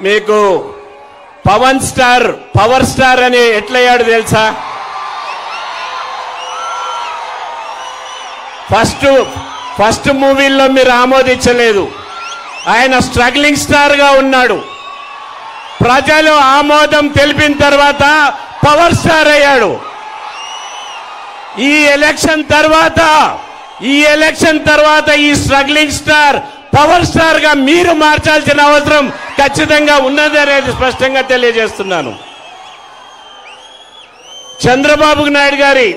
మీకు Pawan star power star అని ఎట్లయ్యాడు తెలుసా? ఫస్ట్ ఫస్ట్ మూవీల్లో మీరు ఆమోదించలేదు. ఆయన స్ట్రగ్లింగ్ స్టార్గా ఉన్నాడు. ప్రజలు ఆమోదం తెలిపిన తర్వాత పవర్ స్టార్ అయ్యాడు. ఈ ఎలక్షన్ తర్వాత ఈ ఎలక్షన్ తర్వాత ఈ స్ట్రగ్లింగ్ స్టార్ పవర్ స్టార్గా మీరు మార్చాల్సిన అవసరం ఖచ్చితంగా ఉన్నది అనేది స్పష్టంగా తెలియజేస్తున్నాను. చంద్రబాబు నాయుడు గారి